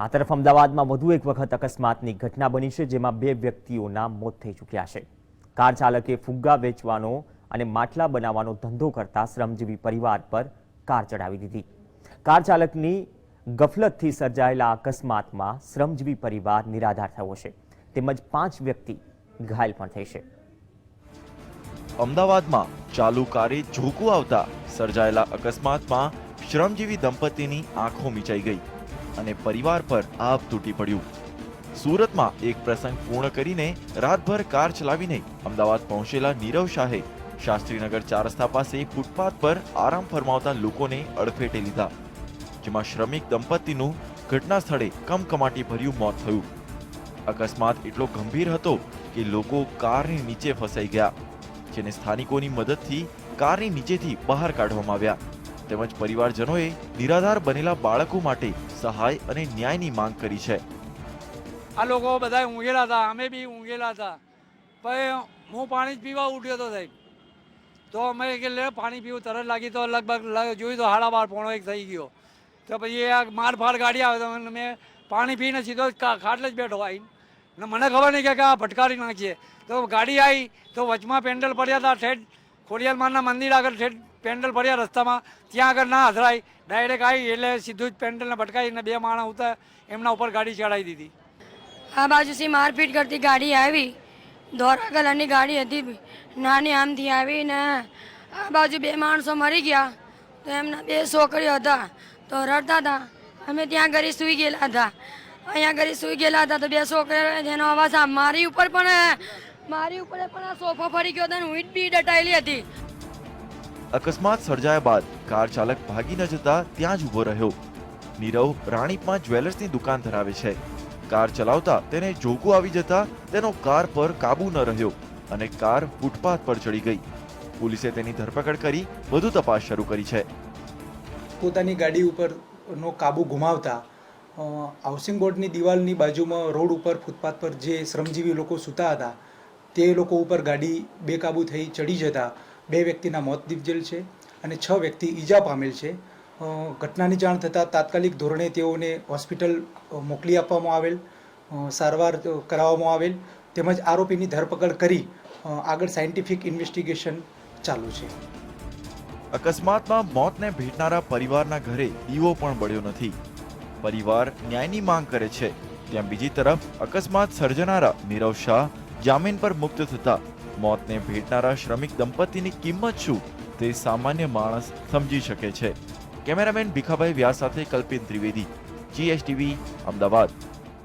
આ તરફ અમદાવાદમાં વધુ એક વખત અકસ્માતની ઘટના બની છે, જેમાં બે વ્યક્તિઓના મોત થઈ ચૂક્યા છે. કાર ચાલકે ફુગ્ગા વેચવાનો અને માટલા બનાવવાનો ધંધો કરતા શ્રમજીવી પરિવાર પર કાર ચડાવી દીધી. કાર ચાલકની ગફલતથી સર્જાયેલા અકસ્માતમાં શ્રમજીવી પરિવાર નિરાધાર થયો છે. તેમજ પાંચ વ્યક્તિ ઘાયલ પણ થઈ છે. અમદાવાદમાં ચાલુ કારે ઝોકું આવતા સર્જાયેલા અકસ્માતમાં શ્રમજીવી દંપતીની આંખો મીચાઈ ગઈ. અને પરિવાર પર આભ તૂટી પડ્યું. સુરતમાં એક પ્રસંગ પૂર્ણ કરીને રાતભર કાર ચલાવીને અમદાવાદ પહોંચેલા નીરવ શાહે શાસ્ત્રીનગર ચાર રસ્તા પાસે ફૂટપાથ પર આરામ ફરમાવતા લોકોને અડફેટે લીધા, જેમાં શ્રમિક દંપતીનું ઘટના સ્થળે કમકમાટી ભર્યું મોત થયું. અકસ્માત એટલો ગંભીર હતો કે લોકો કારની નીચે ફસાઈ ગયા, જેને સ્થાનિકોની મદદથી કારની નીચેથી બહાર કાઢવામાં આવ્યા. તેમજ પરિવારજનોએ નિરાધાર બનેલા બાળકો માટે સહાય અને ન્યાયની માંગ કરી છે. આ લોકો બધા ઊંઘેલા હતા, અમે બી ઊંઘેલા હતા. પણ હું પાણી જ પીવા ઉઠ્યો હતો સાહેબ. તો અમે કે લે પાણી પીવું, તરત લાગી તો લગભગ જોયું તો હાડા બાર પોણો એક થઈ ગયો. તો પછી આ માર ફાડ ગાડી આવે તો મેં પાણી પીને સીધો ખાટલે જ બેઠો આવીને. ને મને ખબર નહીં કે કે આ ભટકારી નાખીએ. તો ગાડી આવી તો વચમાં પેન્ડલ પડ્યા હતા ઠેઠ ખોડિયાલમાના મંદિર આગળ ઠેઠ પેન્ડલ પડ્યા રસ્તામાં. ત્યાં આગળ ના હથરાઈ ડાયરેક્ટ આવી એટલે સીધું જ પેન્ડલને ભટકાઈને બે માણસ ઉતા એમના ઉપર ગાડી ચડાવી દીધી. આ બાજુથી મારપીટ કરતી ગાડી આવી. ધોરા કલરની ગાડી હતી. નાની આમથી આવી ને આ બાજુ બે માણસો મરી ગયા. તો એમના બે છોકરીઓ હતા. તો રડતા હતા. અમે ત્યાં ઘરે સૂઈ ગયેલા હતા. અહીંયા ઘરે સૂઈ ગયેલા હતા તો બે છોકરીઓ જેનો અવાજ મારી ઉપર પણ, મારી ઉપર પણ આ સોફો ફરી ગયો હતો અને હું બી ડટાયેલી હતી. અકસ્માત સર્જાયા બાદ કાર ચાલક ભાગી ન જતા ત્યાં જ ઊભો રહ્યો. નીરવ રાણીપમાં જ્વેલર્સની દુકાન ધરાવે છે. કાર ચલાવતા તેને જોકું આવી જતા તેનો કાર પર કાબુ ન રહ્યો અને કાર ફૂટપાથ પર ચડી ગઈ. પોલીસે તેની ધરપકડ કરી વધુ તપાસ શરૂ કરી છે. પોતાની ગાડી ઉપરનો કાબુ ગુમાવતા હાઉસિંગ બોર્ડની દિવાલની બાજુમાં રોડ ઉપર ફૂટપાથ પર જે શ્રમજીવી લોકો સૂતા હતા, તે લોકો ઉપર ગાડી બેકાબુ થઈ ચડી જતા બે વ્યક્તિના મોત નિપજેલ છે અને છ વ્યક્તિ ઈજા પામેલ છે. ઘટનાની જાણ થતાં તાત્કાલિક ધોરણે તેઓને હોસ્પિટલ મોકલી આપવામાં આવેલ સારવાર કરાવવામાં આવેલ તેમજ આરોપીની ધરપકડ કરી આગળ સાયન્ટિફિક ઇન્વેસ્ટિગેશન ચાલુ છે. અકસ્માતમાં મોતને ભેટનારા પરિવારના ઘરે દીવો પણ બળ્યો નથી. પરિવાર ન્યાયની માંગ કરે છે. ત્યાં બીજી તરફ અકસ્માત સર્જનારા નીરવ શાહ જામીન પર મુક્ત થતા મોતને ભેટનારા શ્રમિક દંપતીની કિંમત શું તે સામાન્ય માણસ સમજી શકે છે. કેમેરામેન ભીખાભાઈ વ્યાસ સાથે કલ્પિત ત્રિવેદી જીએસટીવી અમદાવાદ.